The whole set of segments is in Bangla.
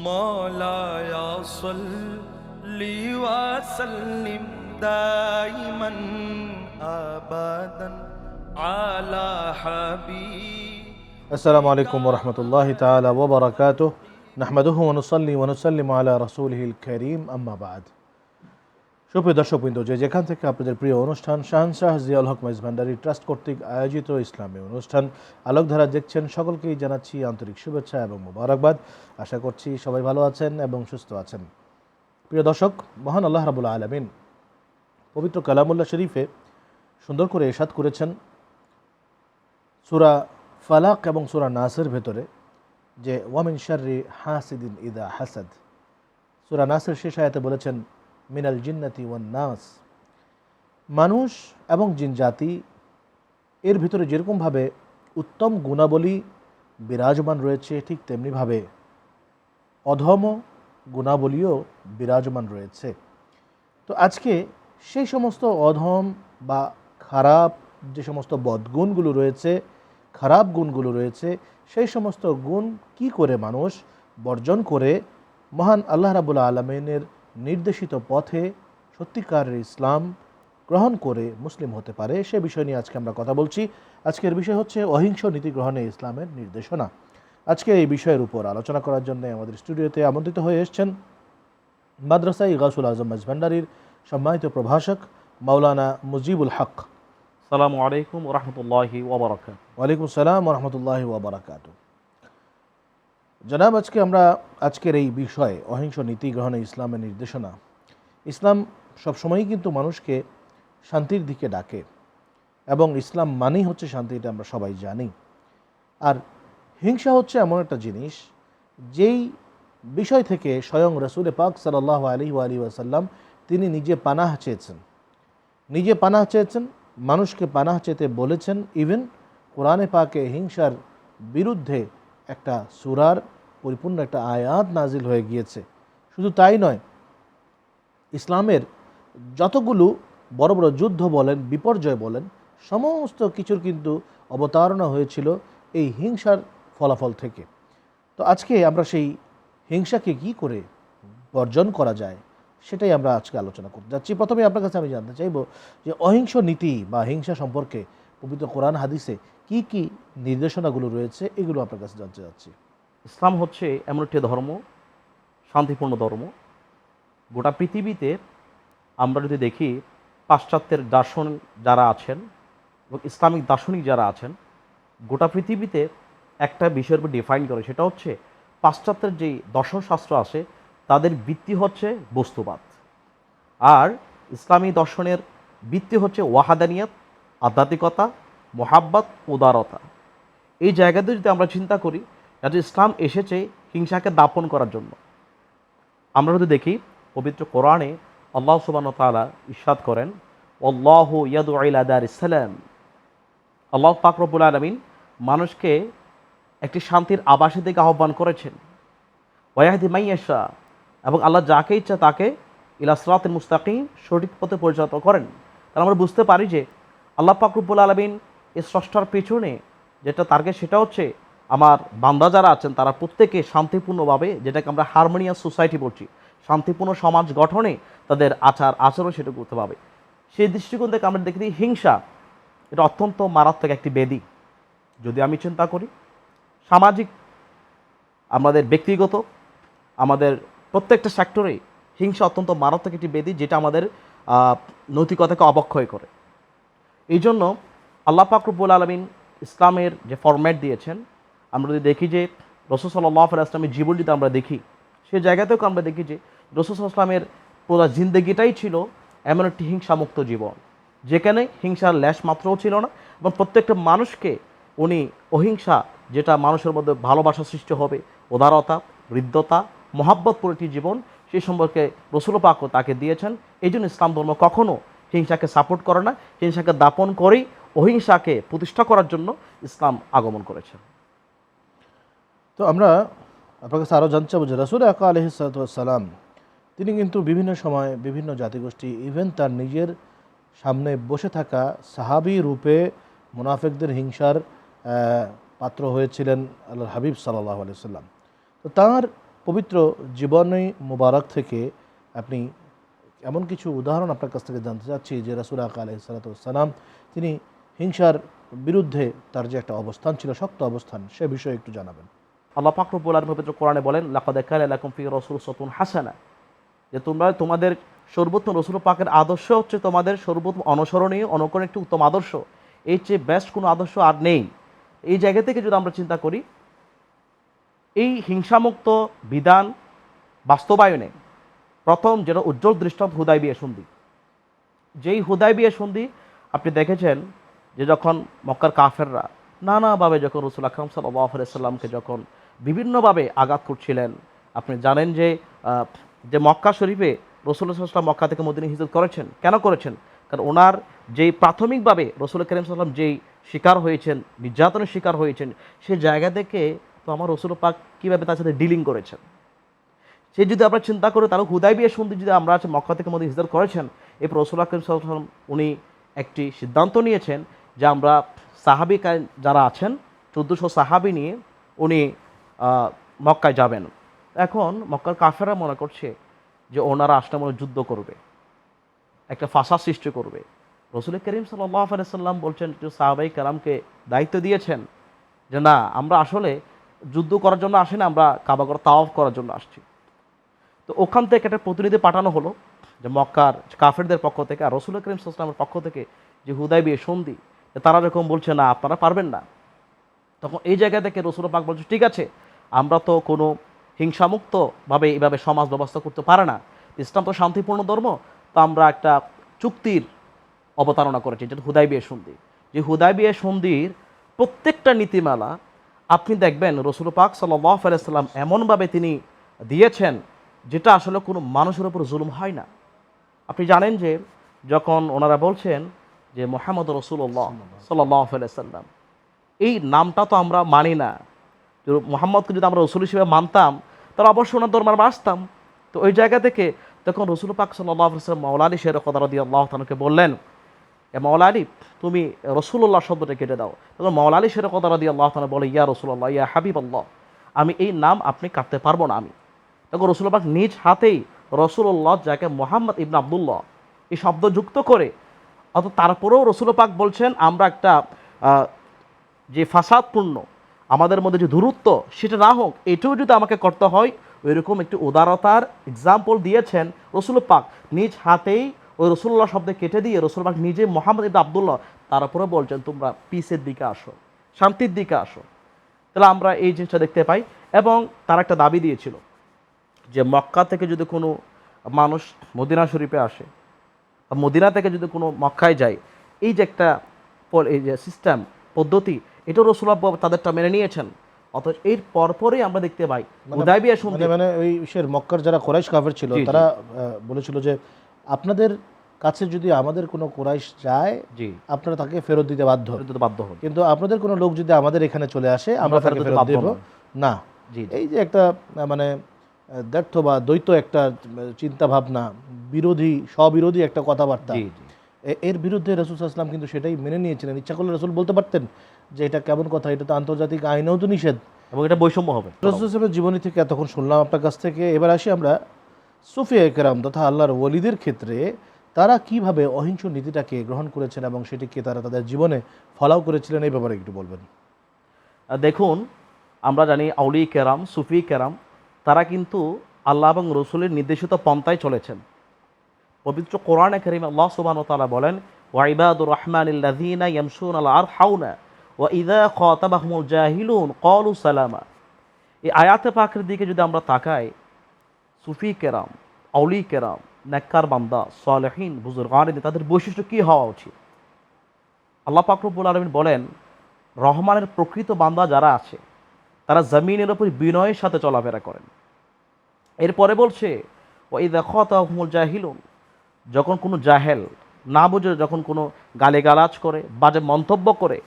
مولاي صل وسلم دائما ابدا على حبيب السلام عليكم ورحمة الله تعالى وبركاته. نحمده ونصلي ونسلم على رسوله الكريم أما بعد. সুপ্রিয় দর্শকবৃন্দ যে যেখান থেকে আপনাদের প্রিয় অনুষ্ঠান শাহনশাহ জিয়াউল হক মাইজ ভান্ডারি ট্রাস্ট কর্তৃক আয়োজিত ইসলামী অনুষ্ঠান, আলোকধারা দেখছেন সকলকেই জানাচ্ছি আন্তরিক শুভেচ্ছা এবং মোবারকবাদ। আশা করছি সবাই ভালো আছেন এবং সুস্থ আছেন। প্রিয় দর্শক, মহান আল্লাহ রাবুল্লাহ আলমিন পবিত্র কালামুল্লাহ শরীফে সুন্দর করে এসাদ করেছেন। সুরা ফালাক এবং সুরা নাসের ভেতরে যে ওয়ামিন শার্রি হাসিদিন ইদা হাসাদ। সুরা নাসের শেষ আয়াতে বলেছেন মিনাল জিন্নাতি ওয়ান নাস। মানুষ এবং জিন জাতি এর ভিতরে যেরকমভাবে উত্তম গুণাবলী বিরাজমান রয়েছে, ঠিক তেমনিভাবে অধম গুণাবলীও বিরাজমান রয়েছে। তো আজকে সেই সমস্ত অধম বা খারাপ যে সমস্ত বদগুণগুলো রয়েছে, খারাপ গুণগুলো রয়েছে, সেই সমস্ত গুণ কি করে মানুষ বর্জন করে? মহান আল্লাহ রাবুল্লাহ আলমিনের নির্দেশিত পথে সত্যিকারের ইসলাম গ্রহণ করে মুসলিম হতে পারে সে বিষয় নিয়ে আজকে আমরা কথা বলছি। আজকের বিষয় হচ্ছে অহিংস নীতি গ্রহণে ইসলামের নির্দেশনা। আজকে এই বিষয়ের উপর আলোচনা করার জন্য আমাদের স্টুডিওতে আমন্ত্রিত হয়ে এসছেন মাদ্রাসা ইগাসুল আজম মাঝভান্ডারির সম্মানিত প্রভাষক মাওলানা মুজিবুল হক। সালামু আলাইকুম রহমতুল্লাহি ওবরাকাত ওয়ালাইকুম সালাম রহমতুল্লাহ ওবরাকাত জনাব, আজকে আমরা আজকের এই বিষয়ে অহিংস নীতি গ্রহণে ইসলামের নির্দেশনা। ইসলাম সবসময়ই কিন্তু মানুষকে শান্তির দিকে ডাকে এবং ইসলাম মানেই হচ্ছে শান্তি, এটা আমরা সবাই জানি। আর হিংসা হচ্ছে এমন একটা জিনিস, যেই বিষয় থেকে স্বয়ং রসুল পাক সাল্লাহ আলী আলী ওয়াসাল্লাম তিনি নিজে পানাহ চেয়েছেন। নিজে পানাহ চেয়েছেন, মানুষকে পানাহ চেতে বলেছেন, ইভেন কোরআনে পাকে হিংসার বিরুদ্ধে একটা সুরার পরিপূর্ণ একটা আয়াত নাজিল হয়ে গিয়েছে। শুধু তাই নয়, ইসলামের যতগুলো বড় বড় যুদ্ধ বলেন, বিপর্যয় বলেন, সমস্ত কিছুর কিন্তু অবতারণা হয়েছিল এই হিংসার ফলাফল থেকে। তো আজকে আমরা সেই হিংসাকে কি করে বর্জন করা যায়, সেটাই আমরা আজকে আলোচনা করতে যাচ্ছি। প্রথমে আপনার কাছে আমি জানতে চাইব যে অহিংস নীতি বা হিংসা সম্পর্কে পবিত্র কোরআন হাদিসে কি কি নির্দেশনাগুলো রয়েছে, এগুলো আপনার কাছে জানতে যাচ্ছি ইসলাম হচ্ছে এমন একটি ধর্ম, শান্তিপূর্ণ ধর্ম। গোটা পৃথিবীতে আমরা যদি দেখি, পাশ্চাত্যের দার্শন যারা আছেন এবং ইসলামিক দার্শনিক যারা আছেন, গোটা পৃথিবীতে একটা বিষয়ের উপর ডিফাইন করে, সেটা হচ্ছে পাশ্চাত্যের যেই দর্শনশাস্ত্র আছে, তাদের ভিত্তি হচ্ছে বস্তুবাদ। আর ইসলামী দর্শনের ভিত্তি হচ্ছে ওয়াহাদানিয়াত, আধ্যাত্মিকতা মোহাব্বত, উদারতা। এই জায়গাতে যদি আমরা চিন্তা করি যাতে ইসলাম এসেছে হিংসাকে দাপন করার জন্য। আমরা যদি দেখি, পবিত্র কোরআনে আল্লাহ সুবান তালা ইস্বাদ করেন, আল্লাহ ইয়াদু আদার ইসলাম আল্লাহ পাকরবুল আলমিন মানুষকে একটি শান্তির আবাসের দিকে আহ্বান করেছেন। ওয়াহিদি মাইয়াশা এবং আল্লাহ যাকে ইচ্ছা তাকে ইলাসরাত মুস্তাকিম সঠিক পথে পরিচালিত করেন। তাহলে আমরা বুঝতে পারি যে আল্লাহ পাকরুবুল আলমিন এই স্রষ্টার পেছনে যেটা টার্গেট সেটা হচ্ছে আমার বান্দা যারা আছেন, তারা প্রত্যেকে শান্তিপূর্ণভাবে যেটাকে আমরা হারমোনিয়াস সোসাইটি বলছি, শান্তিপূর্ণ সমাজ গঠনে তাদের আচার আচরণ সেটা করতে পাবে সেই দৃষ্টিকোণ থেকে আমরা দেখি হিংসা, এটা অত্যন্ত মারাত্মক একটি বেদি যদি আমি চিন্তা করি, সামাজিক আমাদের ব্যক্তিগত, আমাদের প্রত্যেকটা সেক্টরে হিংসা অত্যন্ত মারাত্মক একটি বেদি যেটা আমাদের নৈতিকতাকে অবক্ষয় করে। এই জন্য আল্লাহ পাকরুবুল আলমিন ইসলামের যে ফরম্যাট দিয়েছেন, আমরা যদি দেখি যে রসুল সাল্লাহ ইসলামের জীবন যদি আমরা দেখি, সে জায়গাতেও আমরা দেখি যে রসুল ইসলামের পুরো জিন্দগিটাই ছিল এমন একটি হিংসামুক্ত জীবন, যেখানে হিংসার ল্যাশ মাত্রও ছিল না এবং প্রত্যেকটা মানুষকে উনি অহিংসা, যেটা মানুষের মধ্যে ভালোবাসা সৃষ্টি হবে, উদারতা, হৃদ্যতা মহাব্বতপুর একটি জীবন, সে সম্পর্কে রসুল পাকও তাকে দিয়েছেন। এই জন্য ইসলাম ধর্ম কখনও হিংসাকে সাপোর্ট করে না, হিংসাকে দাপন করেই অহিংসাকে প্রতিষ্ঠা করার জন্য ইসলাম আগমন করেছে। তো আমরা আপনার কাছে আরও জানতে চাবো যে রাসুল আকা আলহিসাল্লাম তিনি কিন্তু বিভিন্ন সময় বিভিন্ন জাতিগোষ্ঠী ইভেন তার নিজের সামনে বসে থাকা সাহাবি রূপে মুনাফেকদের হিংসার পাত্র হয়েছিলেন আল্লাহ হাবিব সাল্লাহ আলিয়াল্লাম তো তাঁর পবিত্র জীবনী মুবারক থেকে আপনি এমন কিছু উদাহরণ আপনার কাছ থেকে জানতে চাচ্ছি যে রাসুল আকা আলহিসাল্লাম তিনি হিংসার বিরুদ্ধে তার যে একটা অবস্থান ছিল, শক্ত অবস্থান, সে বিষয়ে একটু জানাবেন। আল্লাহ পাক রব্বুল আলামিন পবিত্র কোরআনে বলেন, লাকাদ কানা লাকুম ফি রাসূলুল্লাহ হাসানা। যে তোমরা, তোমাদের সর্বোত্তম রসুল পাকের আদর্শ হচ্ছে তোমাদের সর্বোত্তম অনুসরণীয় অনুকরণ একটি উত্তম আদর্শ। এই চেয়ে বেস্ট কোনো আদর্শ আর নেই। এই জায়গা থেকে যদি আমরা চিন্তা করি, এই হিংসামুক্ত বিধান বাস্তবায়নে প্রথম যেটা উজ্জ্বল দৃষ্টান্ত হুদায় বিয়ে সন্ধি। যেই হুদায় বিয়ে সন্ধি আপনি দেখেছেন যে যখন মক্কার কাফেররা নানাভাবে যখন রসুল আকরম সাল্লামকে যখন বিভিন্নভাবে আঘাত করছিলেন, আপনি জানেন যে যে মক্কা শরীফে রসুল্লাহাম মক্কা থেকে মদিনী হিজরত করেছেন। কেন করেছেন? কারণ ওনার যেই প্রাথমিকভাবে রসুল করিম সাল্লাম যেই শিকার হয়েছেন, নির্যাতনের শিকার হয়েছেন সেই জায়গা থেকে তো আমার রসুল পাক কীভাবে তার সাথে ডিলিং করেছেন? সে যদি আমরা চিন্তা করি, তাহলে হুদাই বিয়ে সন্ধি যদি আমরা মক্কা থেকে মধ্যে হিজরত করেছেন এই রসুল আকরম সাল্লাম উনি একটি সিদ্ধান্ত নিয়েছেন যে আমরা সাহাবি যারা আছেন, চোদ্দোশো সাহাবি নিয়ে উনি মক্কায় যাবেন। এখন মক্কার কাফেরা মনে করছে যে ওনারা আসলে মনে যুদ্ধ করবে, একটা ফাঁসা সৃষ্টি করবে। রসুল করিম সাল্লাহ বলছেন যে সাহাবাই কালামকে দায়িত্ব দিয়েছেন যে না, আমরা আসলে যুদ্ধ করার জন্য আসি না, আমরা কাবাগর তাওয়াফ করার জন্য আসছি। তো ওখান থেকে একটা প্রতিনিধি পাঠানো হলো যে মক্কার কাফেরদের পক্ষ থেকে আর রসুল করিম সাল্লামের পক্ষ থেকে যে হুদাই বিয়ে সন্ধি তারা যখন বলছে, না, আপনারা পারবেন না। তখন এই জায়গা থেকে রসুল পাক বলছে, ঠিক আছে, আমরা তো কোনো হিংসামুক্তভাবে এইভাবে সমাজ ব্যবস্থা করতে পারে না। ইসলাম তো শান্তিপূর্ণ ধর্ম, তো আমরা একটা চুক্তির অবতারণা করেছি, যেটা হুদাই বিয়ে সন্ধি। যে হুদাই বিয়ে সন্ধির প্রত্যেকটা নীতিমালা আপনি দেখবেন, রসুল পাক সাল্লাহ আলাইসাল্লাম এমনভাবে তিনি দিয়েছেন, যেটা আসলে কোনো মানুষের উপর জুলুম হয় না। আপনি জানেন যে যখন ওনারা বলছেন যে মোহাম্মদ রসুল্লাহ সাল্লাহ সাল্লাম। এই নামটা তো আমরা মানি না। মোহাম্মদকে যদি আমরা রসুল হিসেবে মানতাম তাহলে অবশ্যই ওনার দরবার আমরা আসতাম। তো ওই জায়গা থেকে তখন রসুল পাক সাল্লাহ সাল্লাম মৌলালি শের কথা দিয়ে আল্লাহ তানুকে বললেন এ মৌলা আলী তুমি রসুল্লাহ শব্দটা কেটে দাও। তখন মৌলা আলী শের দিয়ে আল্লাহ তালা বলে ইয়া রসুল্লাহ ইয়া হাবিব আল্লাহ আমি এই নাম আপনি কাটতে পারব না আমি। তখন রসুল্লাহ নিজ হাতেই রসুল্লাহ যাকে মোহাম্মদ ইবন আবদুল্লাহ এই শব্দ যুক্ত করে অত তারপরেও রসুল পাক বলছেন, আমরা একটা যে ফাসাদপূর্ণ, আমাদের মধ্যে যে দূরত্ব, সেটা না হোক, এটাও যদি আমাকে করতে হয়, ওইরকম একটি উদারতার এক্সাম্পল দিয়েছেন রসুল পাক। নিজ হাতেই ওই রসুল্লাহ শব্দে কেটে দিয়ে রসুল পাক নিজে মোহাম্মদ ইবন আবদুল্লাহ, তারপরে বলছেন, তোমরা পিসের দিকে আসো, শান্তির দিকে আসো। তাহলে আমরা এই জিনিসটা দেখতে পাই এবং তারা একটা দাবি দিয়েছিল যে মক্কা থেকে যদি কোনো মানুষ মদিনা শরীফে আসে বা মদিনা থেকে যদি কোনো মক্কায় যায় এই যে একটা এই যে সিস্টেম পদ্ধতি এটাও রসুল্লাহ তাদেরটা মেনে নিয়েছেন। অথচ এর পরপরই আমরা দেখতে পাই। উদাইবিয়া মানে মানে ওই সে মক্কার যারা কোরাইশ কাফের ছিল। তারা বলেছিল যে আপনাদের কাছে যদি আমাদের কোনো কোরাইশ যায় জি। আপনারা তাকে ফেরত দিতে বাধ্য বাধ্য হন। কিন্তু আপনাদের কোনো লোক যদি আমাদের এখানে চলে আসে আমরা তাকে ফেরত দেব। না। জি এই যে একটা মানে আহ, ব্যর্থ বা দ্বৈত একটা চিন্তা ভাবনা বিরোধী স্ববিরোধী একটা কথাবার্তা। এর বিরুদ্ধে রসুল আসলাম কিন্তু সেটাই মেনে নিয়েছিলেন। ইচ্ছা করলে রসুল বলতে পারতেন যে এটা কেমন কথা এটা তো আন্তর্জাতিক আইনেও তো নিষেধ। এবং এটা বৈষম্য হবে। রসুল জীবনী থেকে এতক্ষণ শুনলাম আপনার কাছ থেকে। এবার আসি আমরা সুফিয়া একরাম তথা আল্লাহর ওলিদের ক্ষেত্রে তারা কীভাবে অহিংস নীতিটাকে গ্রহণ করেছেন এবং সেটিকে তারা তাদের জীবনে ফলাও করেছিলেন এই ব্যাপারে একটু বলবেন। আর দেখুন আমরা জানি আউলি কেরাম সুফি কেরাম তারা কিন্তু আল্লাহ এবং রসুলের নির্দেশিত পন্থায় চলেছেন। পবিত্র কোরআনে করিম আল্লাহ সুবান তালা বলেন ওয়াইবাদুর রহমান ইল্লাযীনা ইয়ামশুন আল আর হাউনা ওয়া ইদা খাতাবাহুমুল জাহিলুন ক্বালু সালামা। এই আয়াতে পাকের দিকে যদি আমরা তাকাই, সুফি কেরাম, আউলি কেরাম, নেককার বান্দা, সালেহীন বুজুর্গান তাদের বৈশিষ্ট্য কী হওয়া উচিত? আল্লাহ পাকরবুল আলমিন বলেন, রহমানের প্রকৃত বান্দা যারা আছে তারা জমিনের ওপর বিনয়ের সাথে চলাফেরা করেন। এরপরে বলছে ওই দেখো তহমুল জাহিলুন। যখন কোনো জাহেল না বুঝে, যখন কোনো গালিগালাজ করে বাজে মন্তব্য করে,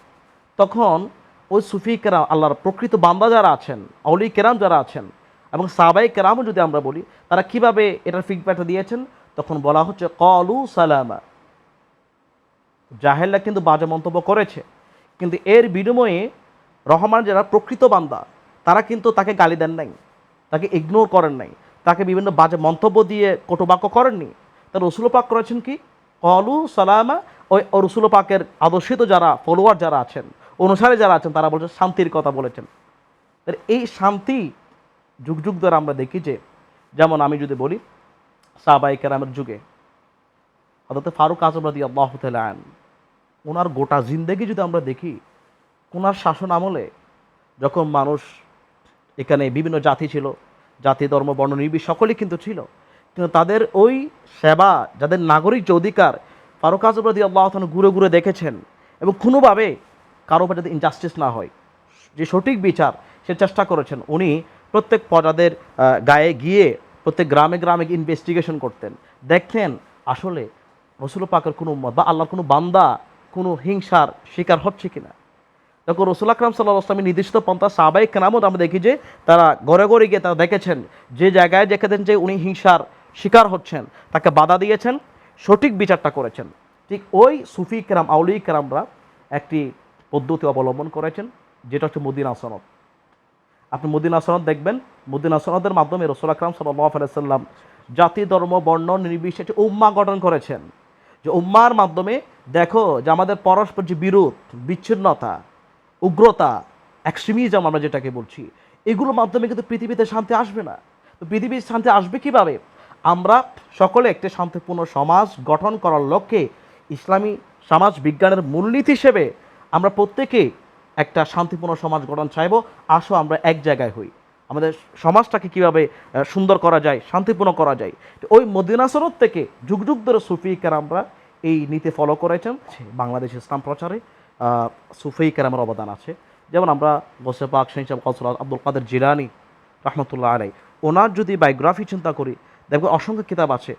তখন ওই সুফি কেরাম, আল্লাহর প্রকৃত বান্দা যারা আছেন অলি কেরাম যারা আছেন এবং সাবাই কেরামও যদি আমরা বলি, তারা কীভাবে এটার ফিডব্যাকটা দিয়েছেন? তখন বলা হচ্ছে, কলু সালামা। জাহেলরা কিন্তু বাজে মন্তব্য করেছে। কিন্তু এর বিনিময়ে রহমান যারা প্রকৃত বান্দা তারা কিন্তু তাকে গালি দেন নাই, তাকে ইগনোর করেন নাই, তাকে বিভিন্ন বাজে মন্তব্য দিয়ে কটুবাক্য করেননি। তা রসুল পাক করেছেন কি? কলু সালামা, ওই রসুল পাকের আদর্শিত যারা ফলোয়ার যারা আছেন, অনুসারে যারা আছেন, তারা বলছেন, শান্তির কথা বলেছেন। এই শান্তি যুগ যুগ ধরে আমরা দেখি যে, যেমন আমি যদি বলি সাহাবাই কেরামের যুগে হয়তো ফারুক আজম রাদি আল্লাহ আন ওনার গোটা জিন্দেগি যদি আমরা দেখি ওনার শাসন আমলে যখন মানুষ এখানে বিভিন্ন জাতি ছিল, জাতি, ধর্ম, বর্ণ নির্বিশ সকলেই কিন্তু ছিল। কিন্তু তাদের ওই সেবা, যাদের নাগরিক যে অধিকার, ফারুক আজম রাদি আল্লাহ ঘুরে ঘুরে দেখেছেন এবং কোনোভাবে কারও যাতে ইনজাস্টিস না হয়। যে সঠিক বিচার সে চেষ্টা করেছেন, উনি প্রত্যেক প্রজাদের গায়ে গিয়ে প্রত্যেক গ্রামে গ্রামে ইনভেস্টিগেশন করতেন। দেখতেন আসলে রসুল পাকের কোনো বা আল্লাহর কোনো বান্দা কোনো হিংসার শিকার হচ্ছে কিনা। তখন রসুল আকরাম সাল্লাহ আসলামের নির্দিষ্ট পন্থা সাবাই কেনামত আমরা দেখি যে তারা ঘরে ঘরে গিয়ে তারা দেখেছেন যে জায়গায় দেখেছেন যে উনি হিংসার শিকার হচ্ছেন, তাকে বাধা দিয়েছেন, সঠিক বিচারটা করেছেন। ঠিক ওই সুফি কেরাম আউলি কেরামরা একটি পদ্ধতি অবলম্বন করেছেন, যেটা হচ্ছে মদিনা সনদ। আপনি মদিনা সনদ দেখবেন, মদিনা সনদের মাধ্যমে রসুল আকরাম আলাইসাল্লাম জাতি, ধর্ম, বর্ণ, নির্বিশেষে উম্মা গঠন করেছেন। যে উম্মার মাধ্যমে দেখো যে আমাদের পরস্পর যে বিরোধ বিচ্ছিন্নতা উগ্রতা এক্সট্রিমিজম আমরা যেটাকে বলছি এগুলোর মাধ্যমে কিন্তু পৃথিবীতে শান্তি আসবে না। তো পৃথিবীর শান্তি আসবে কীভাবে? আমরা সকলে একটি শান্তিপূর্ণ সমাজ গঠন করার লক্ষ্যে ইসলামী সমাজ বিজ্ঞানের মূলনীতি হিসেবে আমরা প্রত্যেকে একটা শান্তিপূর্ণ সমাজ গঠন চাইব। আসো আমরা এক জায়গায় হই। আমাদের সমাজটাকে কীভাবে সুন্দর করা যায় শান্তিপূর্ণ করা যায় তো ওই মদিনাসরত থেকে যুগ যুগ ধরে সুফি আমরা এই নীতি ফলো করেছেন। বাংলাদেশ ইসলাম প্রচারে। আহ, সুফি কেরামের অবদান আছে। যেমন আমরা গোসে পাক শাহ আব্দুল কাদের জিলানি রহমতুল্লাহ আলাই ওনার যদি বায়োগ্রাফি চিন্তা করি দেখবেন অসংখ্য কিতাব আছে।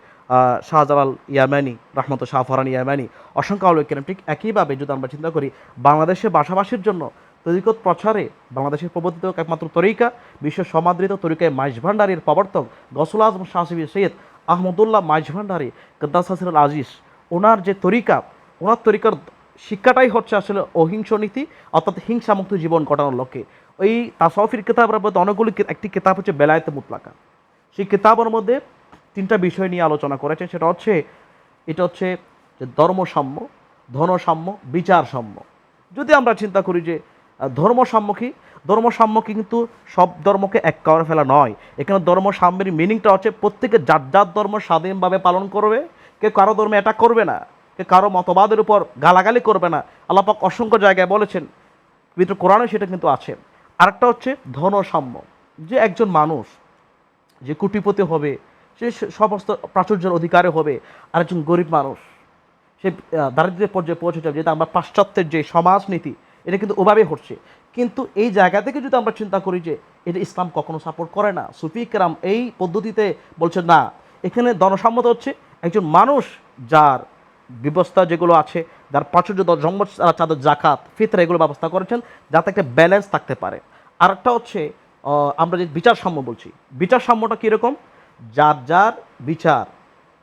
শাহজালাল ইয়ামানি রহমত শাহফরান ইয়ামানি অসংখ্য আলোক কেরাম। ঠিক একইভাবে যদি আমরা চিন্তা করি বাংলাদেশে বাসাবাসীর জন্য তরিকত প্রচারে বাংলাদেশের প্রবর্তিত একমাত্র তরিকা বিশ্ব সমাদৃত তরিকায় মাইজ ভান্ডারির প্রবর্তক গসুল আজম শাহসিবি সৈয়দ আহমদুল্লাহ মাইজ ভান্ডারি কদ্দাস হাসিরুল আজিজ ওনার যে তরিকা ওনার তরিকার শিক্ষাটাই হচ্ছে আসলে অহিংস নীতি অর্থাৎ হিংসামুক্ত জীবন ঘটানোর লক্ষ্যে। ওই তাসাউফির কিতাবের মধ্যে অনেকগুলি একটি কিতাব হচ্ছে বেলায়েতে মুতলাকা। সেই কিতাবের মধ্যে তিনটা বিষয় নিয়ে আলোচনা করেছেন সেটা হচ্ছে এটা হচ্ছে যে ধর্মসাম্য ধনসাম্য বিচার সাম্য যদি আমরা চিন্তা করি যে আহ, ধর্মসাম্য কিন্তু সব ধর্মকে এক করে ফেলা নয়। এখানে ধর্মসাম্যের মিনিংটা হচ্ছে প্রত্যেকে যার যার ধর্ম স্বাধীনভাবে পালন করবে কেউ কারও ধর্মে অ্যাটাক করবে না। কারও মতবাদের উপর গালাগালি করবে না। আল্লাপাক অসংখ্য জায়গায় বলেছেন কিন্তু কোরআনে সেটা কিন্তু আছে। আরেকটা হচ্ছে ধনসাম্য যে একজন মানুষ যে কোটিপতি হবে সে সমস্ত প্রাচুর্যের অধিকারে হবে আর একজন গরিব মানুষ সে আহ, দারিদ্র্যের পর্যায়ে পৌঁছে যাবে যেটা আমরা পাশ্চাত্যের যে সমাজনীতি এটা কিন্তু ওভাবে হচ্ছে কিন্তু এই জায়গা থেকে যদি আমরা চিন্তা করি যে এটা ইসলাম কখনো সাপোর্ট করে না সুফি এই পদ্ধতিতে বলছে না। এখানে ধনসম্মত হচ্ছে একজন মানুষ যার ব্যবস্থা যেগুলো আছে, যার প্রাচুর্য জন্ম চাঁদের জাকাত, ফিতরা এগুলো ব্যবস্থা করেছেন, যাতে একটা ব্যালেন্স থাকতে পারে। আরেকটা হচ্ছে আমরা যে বিচার সাম্য বলছি, বিচার সাম্যটা কীরকম? যার যার বিচার,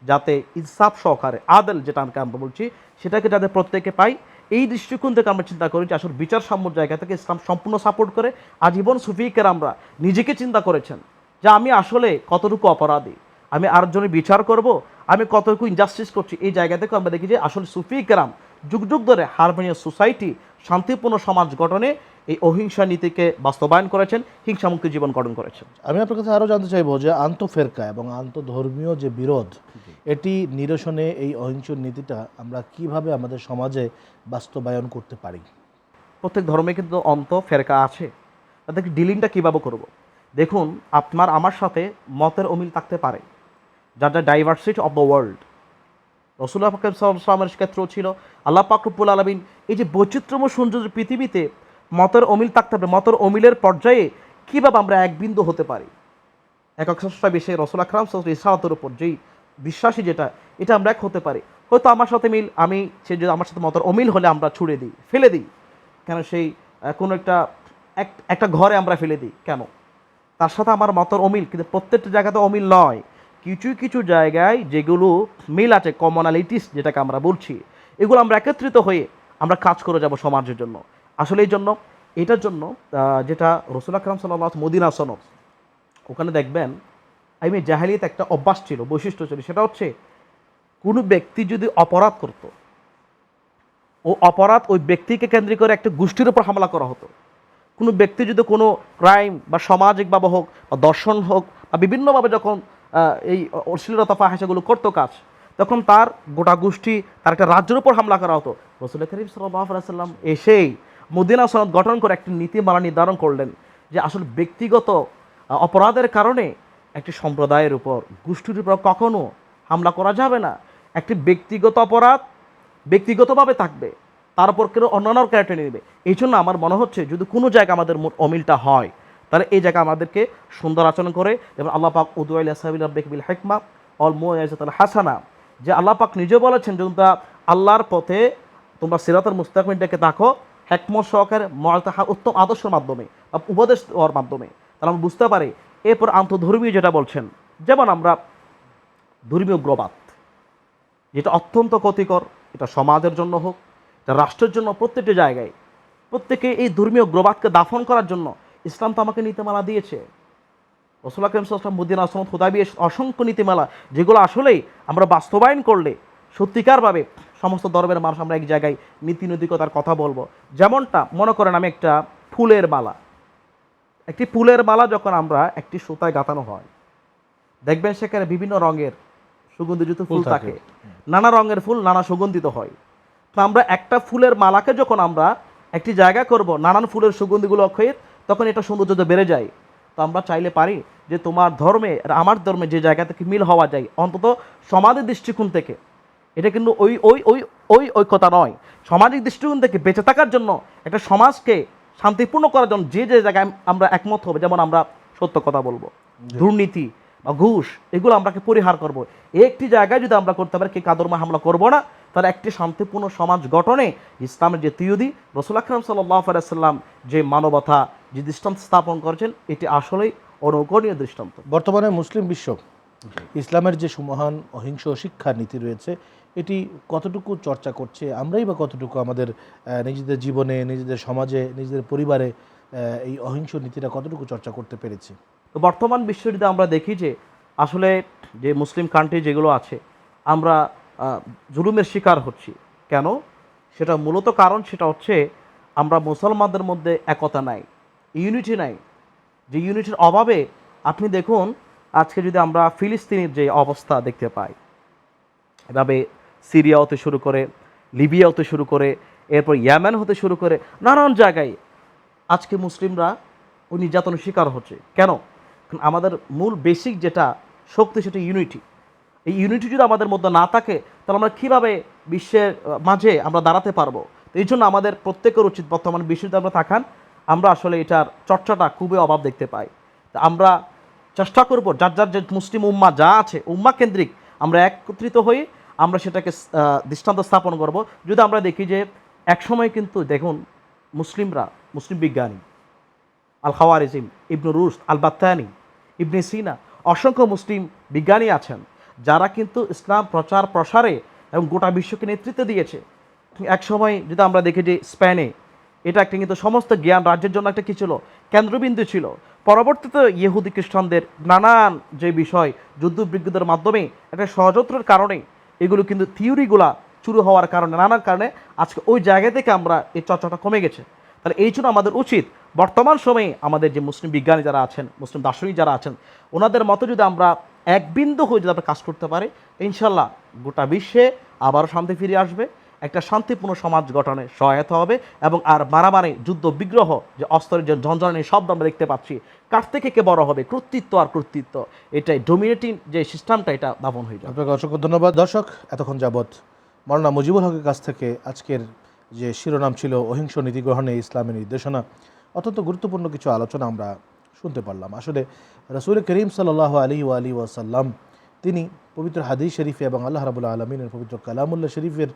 যাতে ইনসাফ সহকারে, আদল যেটা আমরা বলছি, সেটাকে যাতে প্রত্যেকে পাই এই দৃষ্টিকোণ থেকে আমরা চিন্তা করি যে আসলে বিচার সাম্যর জায়গা থেকে ইসলাম সম্পূর্ণ সাপোর্ট করে, আজীবন সুফিকের আমরা নিজেকে চিন্তা করেছেন যে আমি আসলে কতটুকু অপরাধী, আমি আরেকজনের বিচার করব আমি কতটুকু ইনজাস্টিস করছি এই জায়গা থেকে আমরা দেখি যে আসলে সুফি কেরাম যুগ যুগ ধরে হারমোনিয়াস সোসাইটি শান্তিপূর্ণ সমাজ গঠনে এই অহিংসা নীতিকে বাস্তবায়ন করেছেন হিংসামুক্ত জীবন গঠন করেছেন। আমি আপনার কাছে আরও জানতে চাইব যে আন্তঃফেরকা এবং আন্তধর্মীয় যে বিরোধ এটি নিরসনে এই অহিংস নীতিটা আমরা কীভাবে আমাদের সমাজে বাস্তবায়ন করতে পারি? প্রত্যেক ধর্মে কিন্তু অন্ত ফেরকা আছে। তাদেরকে ডিলিংটা কীভাবে করব। দেখুন আপনার আমার সাথে মতের অমিল থাকতে পারে। যার যা ডাইভার্সিটি অফ দ্য ওয়ার্ল্ড রসুল্লাহ ফাকিম সাল্লামের ক্ষেত্রেও ছিল, আল্লাহ পাকরুবুল আলমিন এই যে বৈচিত্র্যময় সৌন্দর্য পৃথিবীতে মতের অমিল থাকতে হবে, মতের অমিলের পর্যায়ে কীভাবে আমরা এক বিন্দু হতে পারি? একক স্রষ্টা বিষয়ে রসুল আকরাম ইসলাতের উপর যেই বিশ্বাসী যেটা, এটা আমরা এক হতে পারি। হয়তো আমার সাথে মিল, আমি সে যদি আমার সাথে মতের অমিল হলে আমরা ছুড়ে দিই, ফেলে দিই। কেন সেই কোনো একটা, এক- একটা ঘরে আমরা ফেলে দিই, কেন? তার সাথে আমার মতের অমিল, কিন্তু প্রত্যেকটা জায়গাতে অমিল নয়। কিছু কিছু জায়গায় যেগুলো মিল আছে কমনালিটিস যেটাকে আমরা বলছি, এগুলো আমরা একত্রিত হয়ে আমরা কাজ করে যাব সমাজের জন্য। আসলে এই জন্য, এটার জন্য যেটা রসুল আকরাম সাল্লাহ মদিনা সনদ, ওখানে দেখবেন আমি জাহালিয়াত একটা অভ্যাস ছিল, বৈশিষ্ট্য ছিল, সেটা হচ্ছে কোনো ব্যক্তি যদি অপরাধ করত, ও অপরাধ ওই ব্যক্তিকে কেন্দ্র করে একটা গোষ্ঠীর উপর হামলা করা হতো। কোনো ব্যক্তি যদি কোনো ক্রাইম বা সামাজিকভাবে হোক বা দর্শন হোক বা বিভিন্নভাবে যখন এই অশ্লীলতা ফাহাসাগুলো করতো কাজ। তখন তার গোটা গোষ্ঠী, তার একটা রাজ্যের উপর হামলা করা হতো। রসুল করিম সাল্লাম এসেই মদিনা সনদ গঠন করে একটি নীতিমালা নির্ধারণ করলেন যে আসলে ব্যক্তিগত অপরাধের কারণে একটি সম্প্রদায়ের উপর, গোষ্ঠীর উপর কখনো হামলা করা যাবে না। একটি ব্যক্তিগত অপরাধ ব্যক্তিগতভাবে থাকবে, তার উপর কেউ অন্যান্য ক্যারেক্টার নেবে। এই জন্য আমার মনে হচ্ছে যদি কোনো জায়গা আমাদের অমিলটা হয় তাহলে এই জায়গা আমাদেরকে সুন্দর আচরণ করে, যেমন আল্লাহ পাক উদুয়াল সাহাবিল বিল হেকমা অল মোয়াল হাসানা, যে আল্লাহ পাক নিজে বলেছেন যে তোমরা আল্লাহর পথে তোমরা সিরাতের মুস্তাকমিনটাকে দেখো হেকমত সহকারে মল তাহা উত্তম আদর্শের মাধ্যমে বা উপদেশ দেওয়ার মাধ্যমে। তাহলে আমরা বুঝতে পারি, এরপর আন্তধর্মীয় যেটা বলছেন, যেমন আমরা ধর্মীয় গ্রবাত যেটা অত্যন্ত ক্ষতিকর, এটা সমাজের জন্য হোক, এটা রাষ্ট্রের জন্য, প্রত্যেকটি জায়গায়, প্রত্যেকে এই ধর্মীয় গ্রবাদকে দাফন করার জন্য ইসলাম তো আমাকে নীতিমালা দিয়েছে। রসুল আকরম সাল্লাম মুদ্দিন আসলাম খুদাবি অসংখ্য নীতিমালা যেগুলো আসলেই আমরা বাস্তবায়ন করলে সত্যিকারভাবে সমস্ত ধর্মের মানুষ আমরা এক জায়গায় নীতি নৈতিকতার কথা বলব। যেমনটা মনে করেন আমি একটা ফুলের মালা। একটি ফুলের মালা যখন আমরা একটি সুতায় গাঁথানো হয় দেখবেন সেখানে বিভিন্ন রঙের সুগন্ধিযুক্ত ফুল। থাকে। নানা রঙের ফুল নানা সুগন্ধিত হয়। তো আমরা একটা ফুলের মালাকে যখন আমরা একটি জায়গা করব নানান ফুলের সুগন্ধিগুলো অক্ষয়ের তখন এটা সৌন্দর্য বেড়ে যায়। তো আমরা চাইলে পারি যে তোমার ধর্মে আর আমার ধর্মে যে জায়গা থেকে মিল হওয়া যায় অন্তত সমাজের দৃষ্টিকোণ থেকে। এটা কিন্তু ওই ওই ওই ওই ঐক্যতা নয়। সামাজিক দৃষ্টিকোণ থেকে বেঁচে থাকার জন্য একটা সমাজকে শান্তিপূর্ণ করার জন্য যে যে জায়গায় আমরা একমত হবে যেমন আমরা সত্য কথা বলব। দুর্নীতি বা ঘুষ এগুলো আমরাকে পরিহার করব। একটি জায়গায় যদি আমরা করতে পারি কে কাদরমা হামলা করব না তাহলে একটি শান্তিপূর্ণ সমাজ গঠনে ইসলামের যে তিয়দি রসুল আকরাম সাল্লাহ আলাইসাল্লাম যে মানবতা যে দৃষ্টান্ত স্থাপন করেছেন এটি আসলেই অনুকরণীয় দৃষ্টান্ত। বর্তমানে মুসলিম বিশ্ব ইসলামের যে সুমহান অহিংস শিক্ষা নীতি রয়েছে এটি কতটুকু চর্চা করছে আমরাই বা কতটুকু আমাদের নিজেদের জীবনে নিজেদের সমাজে নিজেদের পরিবারে এই অহিংস নীতিটা কতটুকু চর্চা করতে পেরেছি? তো বর্তমান বিশ্বে যদি আমরা দেখি যে আসলে যে মুসলিম কান্ট্রি যেগুলো আছে আমরা জুলুমের শিকার হচ্ছি। কেন? সেটা মূলত কারণ সেটা হচ্ছে আমরা মুসলমানদের মধ্যে একতা নাই। ইউনিটি নাই। যে ইউনিটির অভাবে আপনি দেখুন, আজকে যদি আমরা ফিলিস্তিনের যে অবস্থা দেখতে পাই, এভাবে সিরিয়া হতে শুরু করে, লিবিয়া হতে শুরু করে, এরপর ইয়ামেন হতে শুরু করে, নানান জায়গায় আজকে মুসলিমরা ওই নির্যাতনের শিকার হচ্ছে। কেন? আমাদের মূল বেসিক যেটা, শক্তি সেটা ইউনিটি। এই ইউনিটি যদি আমাদের মধ্যে না থাকে, তাহলে আমরা কীভাবে বিশ্বের মাঝে আমরা দাঁড়াতে পারব? এই জন্য আমাদের প্রত্যেকের উচিত বর্তমান বিশ্বে আমরা থাকান আমরা আসলে এটার চর্চাটা খুবই অভাব দেখতে পাই। তা আমরা চেষ্টা করব, যার যার যে মুসলিম উম্মা যা আছে, উম্মা কেন্দ্রিক আমরা একত্রিত হয়ে আমরা সেটাকে দৃষ্টান্ত স্থাপন করব। যদি আমরা দেখি যে একসময় কিন্তু দেখুন, মুসলিমরা, মুসলিম বিজ্ঞানী আল খাওয়ারিজিম ইবনু রুস আল বাত্তানি ইবনে সিনা, অসংখ্য মুসলিম বিজ্ঞানী আছেন, যারা কিন্তু ইসলাম প্রচার প্রসারে এবং গোটা বিশ্বকে নেতৃত্ব দিয়েছে। এক সময় যদি আমরা দেখি যে স্পেনে এটা একটা কিন্তু সমস্ত জ্ঞান রাজ্যের জন্য একটা কি ছিল? কেন্দ্রবিন্দু ছিল। পরবর্তীতে ইহুদি খ্রিস্টানদের নানান যে বিষয় যুদ্ধ বিগ্রহের মাধ্যমে একটা সহযত্রের কারণে এগুলো কিন্তু থিওরিগুলা শুরু হওয়ার কারণে নানান কারণে আজকে ওই জায়গা থেকে আমরা এই চর্চাটা কমে গেছে। তাহলে এই জন্য আমাদের উচিত বর্তমান সময়ে আমাদের যে মুসলিম বিজ্ঞানী যারা আছেন, মুসলিম দার্শনিক যারা আছেন, ওনাদের মতো যদি আমরা এক বিন্দু হয়ে যদি আমরা কাজ করতে পারি, ইনশাল্লাহ গোটা বিশ্বে আবারও শান্তি ফিরে আসবে। একটা শান্তিপূর্ণ সমাজ গঠনে সহায়তা হবে এবং আর মারামারি, যুদ্ধ, বিগ্রহ যে অস্ত্রের যে ঝঞ্ঝানি শব্দ আমরা দেখতে পাচ্ছি, কার থেকে কে বড় হবে? কর্তৃত্ব আর কর্তৃত্ব। এটাই ডোমিনেটিং যে সিস্টেমটা এটা দাপন হয়ে যাবে। আপনাকে অসংখ্য ধন্যবাদ। দর্শক, এতক্ষণ যাবৎ মৌলানা মুজিবুল হকের কাছ থেকে আজকের যে শিরোনাম ছিল অহিংস নীতি গ্রহণে ইসলামের নির্দেশনা, অত্যন্ত গুরুত্বপূর্ণ কিছু আলোচনা আমরা শুনতে পারলাম। আসলে রসুল করিম সাল্লাহ আলী আলী ওয়াসাল্লাম, তিনি পবিত্র হাদিস শরীফে এবং আল্লাহ রাবুল্লাহ আলমিনের পবিত্র কালামুল্লাহ শরীফের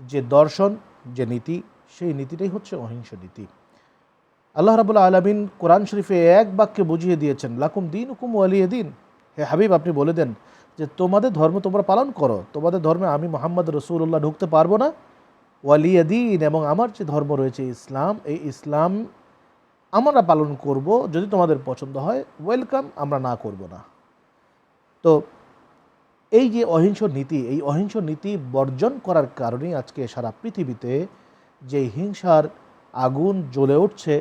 যে দর্শন, যে নীতি, সেই নীতিটাই হচ্ছে অহিংস নীতি। আল্লাহ রাবুল্লাহ আলমিন কোরআন শরীফে এক বাক্যে বুঝিয়ে দিয়েছেন, লাকুম দিন হুকুম ওয়ালিয়ে দিন। হে হাবিব, আপনি বলে দেন যে, তোমাদের ধর্ম তোমরা পালন করো। তোমাদের ধর্মে আমি মোহাম্মদ রসুল্লাহ ঢুকতে পারব না। ওয়ালিয়া দিন এবং আমার যে ধর্ম রয়েছে ইসলাম, এই ইসলাম আমরা পালন করব। যদি তোমাদের পছন্দ হয়, ওয়েলকাম, আমরা না করব না। তো এই যে অহিংস নীতি, এই অহিংস নীতি বর্জন করার কারণেই আজকে সারা পৃথিবীতে যে হিংসার আগুন জ্বলে উঠছে,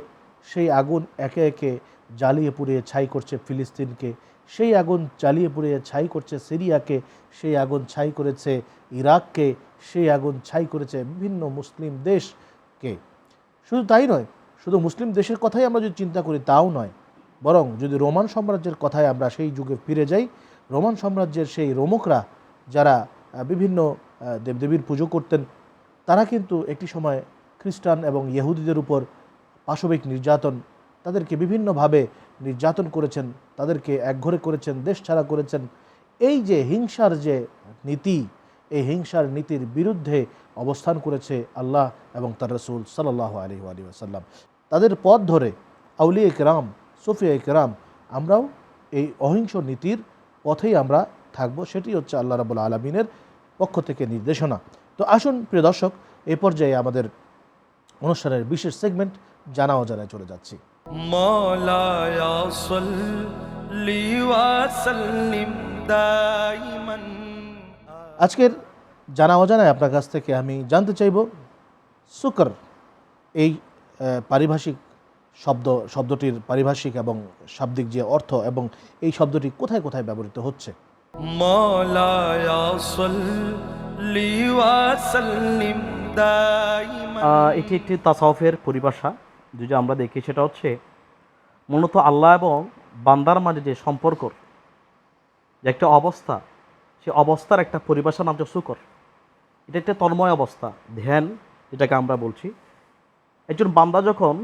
সেই আগুন একে একে জ্বালিয়ে পুড়িয়ে ছাই করছে ফিলিস্তিনকে। সেই আগুন জ্বালিয়ে পুড়িয়ে ছাই করছে সিরিয়াকে, সেই আগুন ছাই করেছে ইরাককে, সেই আগুন ছাই করেছে বিভিন্ন মুসলিম দেশকে। শুধু তাই নয়, শুধু মুসলিম দেশের কথাই আমরা যদি চিন্তা করি, তাও নয়। বরং যদি রোমান সাম্রাজ্যের কথায় আমরা সেই যুগে ফিরে যাই রোমান সাম্রাজ্যের সেই রোমকরা যারা বিভিন্ন দেবদেবীর পুজো করতেন, তারা কিন্তু একটি সময় খ্রিস্টান এবং ইহুদিদের উপর পাশবিক নির্যাতন, তাদেরকে বিভিন্নভাবে নির্যাতন করেছেন, তাদেরকে একঘরে করেছেন, দেশ ছাড়া করেছেন। এই যে হিংসার যে নীতি, এই হিংসার নীতির বিরুদ্ধে অবস্থান করেছে আল্লাহ এবং তার রসুল সাল্লাহ আলী আলী আসাল্লাম তাদের পথ ধরে আউলিয়া কেরাম সুফিয়া কেরাম আমরাও এই অহিংস নীতির পথেই আমরা থাকব সেটি হচ্ছে আল্লাহ রাবুল আলমিনের পক্ষ থেকে নির্দেশনা। তো আসুন প্রিয় দর্শক এ পর্যায়ে আমাদের অনুষ্ঠানের বিশেষ সেগমেন্ট জানা অজানায় চলে যাচ্ছি। আজকের জানা অজানায় আপনার কাছ থেকে আমি জানতে চাইব সুকর এই পারিভাষিক শব্দ শব্দটির পারিভাষিক এবং শাব্দিক যে অর্থ এবং এই শব্দটি কোথায় কোথায় ব্যবহৃত হচ্ছে? এটি একটি তাসাউফের পরিভাষা। যদি আমরা দেখি সেটা হচ্ছে মূলত আল্লাহ এবং বান্দার মাঝে যে সম্পর্ক যে একটা অবস্থা সে অবস্থার একটা পরিভাষা নাম সুকর শুকর। এটা একটা তন্ময় অবস্থা ধ্যান যেটাকে আমরা বলছি। একজন বান্দা যখন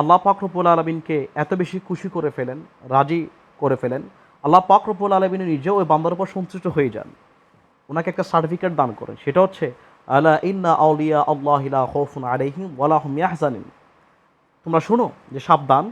আল্লাহ পাকরবুল আলমিনকে এত বেশি খুশি করে ফেলেন, রাজি করে ফেলেন। আল্লাহ পাকরবুল আলমিন নিজেও ওই বান্দার উপর সন্তুষ্ট হয়ে যান। ওনাকে একটা সার্টিফিকেট দান করেন। সেটা হচ্ছে, আলা ইন্না আউলিয়া আল্লাহিলা খৌফুন আলাইহিম ওয়ালাহুম তোমরা শোনো যে সাবধান,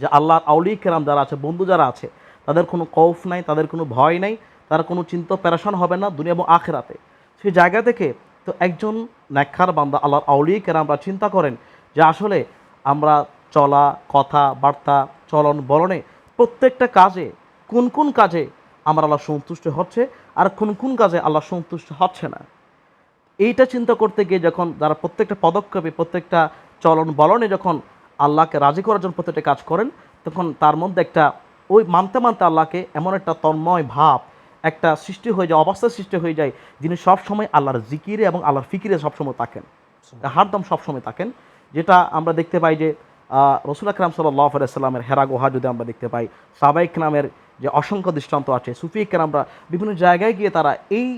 যে আল্লাহর আউলি কেরাম যারা আছে, বন্ধু যারা আছে, তাদের কোনো কৌফ নাই, তাদের কোনো ভয় নাই, তার কোনো চিন্তা প্যারাশন হবে না দুনিয়া এবং আখেরাতে। সেই জায়গা থেকে তো একজন ন্যাক্ষার বান্দা আল্লাহর আউলি কেরামরা চিন্তা করেন যে আসলে আমরা চলা কথা বার্তা চলন বলনে প্রত্যেকটা কাজে কোন কোন কাজে আমার আল্লাহ সন্তুষ্ট হচ্ছে আর কোন কোন কাজে আল্লাহ সন্তুষ্ট হচ্ছে না। এইটা চিন্তা করতে গিয়ে যখন যারা প্রত্যেকটা পদক্ষেপে প্রত্যেকটা চলন বলনে যখন আল্লাহকে রাজি করার জন্য প্রত্যেকটা কাজ করেন তখন তার মধ্যে একটা ওই মানতে মানতে আল্লাহকে এমন একটা তন্ময় ভাব একটা সৃষ্টি হয়ে যায় অবস্থা সৃষ্টি হয়ে যায় যিনি সবসময় আল্লাহর জিকিরে এবং আল্লাহর ফিকিরে সবসময় থাকেন। হারদম সবসময় থাকেন। যেটা আমরা দেখতে পাই যে রসুল আকরাম সাল্লাহ আলাইসাল্লামের হেরা গুহা যদি আমরা দেখতে পাই সাবাইক নামের যে অসংখ্য দৃষ্টান্ত আছে সুফি কেরামরা বিভিন্ন জায়গায় গিয়ে তারা এই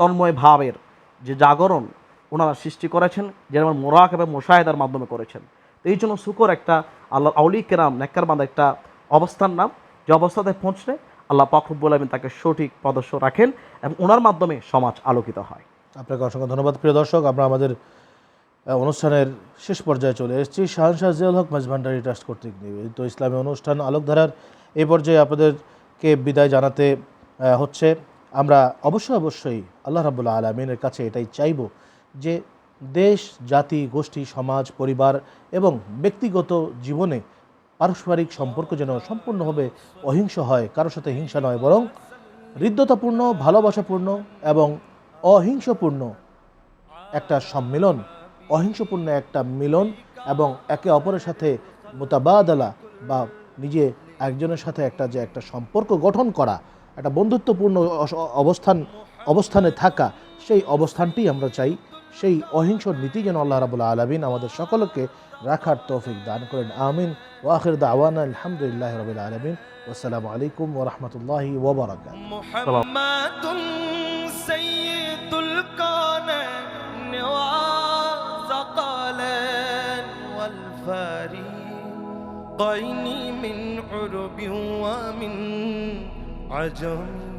তন্ময় ভাবের যে জাগরণ ওনারা সৃষ্টি করেছেন, যেমন মোরাক এবং মোশাহেদার মাধ্যমে করেছেন। তো এই জন্য শুকর একটা আল্লাহ আউলি কেরাম নেককার একটা অবস্থার নাম। যে অবস্থাতে পৌঁছলে আল্লাহ পাকরুব্বুল আলমিন তাকে সঠিক পদস্য রাখেন এবং ওনার মাধ্যমে সমাজ আলোকিত হয়। আপনাকে অসংখ্য ধন্যবাদ প্রিয় দর্শক। আমরা আমাদের অনুষ্ঠানের শেষ পর্যায়ে চলে এসেছি। শাহনশাহ জিয়াউল হক মাঝভান্ডারি ট্রাস্ট কর্তৃক নিবেদিত। ইসলামী অনুষ্ঠান আলোকধারার এই পর্যায়ে আপনাদেরকে বিদায় জানাতে হচ্ছে, আমরা অবশ্যই অবশ্যই আল্লাহ রাবুল্লাহ আলমিনের কাছে এটাই চাইব যে দেশ, জাতি, গোষ্ঠী, সমাজ, পরিবার এবং ব্যক্তিগত জীবনে পারস্পরিক সম্পর্ক যেন সম্পূর্ণভাবে অহিংস হয়, কারোর সাথে হিংসা নয়, বরং হৃদ্যতাপূর্ণ, ভালোবাসাপূর্ণ এবং অহিংসপূর্ণ একটা সম্মিলন অহিংসপূর্ণ একটা মিলন এবং একে অপরের সাথে মোতাবাদলা বা নিজে একজনের সাথে একটা যে একটা সম্পর্ক গঠন করা, একটা বন্ধুত্বপূর্ণ অবস্থান, অবস্থানে থাকা, সেই অবস্থানটি আমরা চাই। সেই অহিংস নীতি যেন আল্লাহ রাবুল্লাহ আলমিন আমাদের সকলকে রাখার তৌফিক দান করেন। আমিন। ওয়াখির দাওয়ানা আলহামদুলিল্লাহ রবিল আলমিন। আসসালামু আলাইকুম ওরহমতুল্লাহি ওবরাকাত والفريقين من عرب ومن عجم.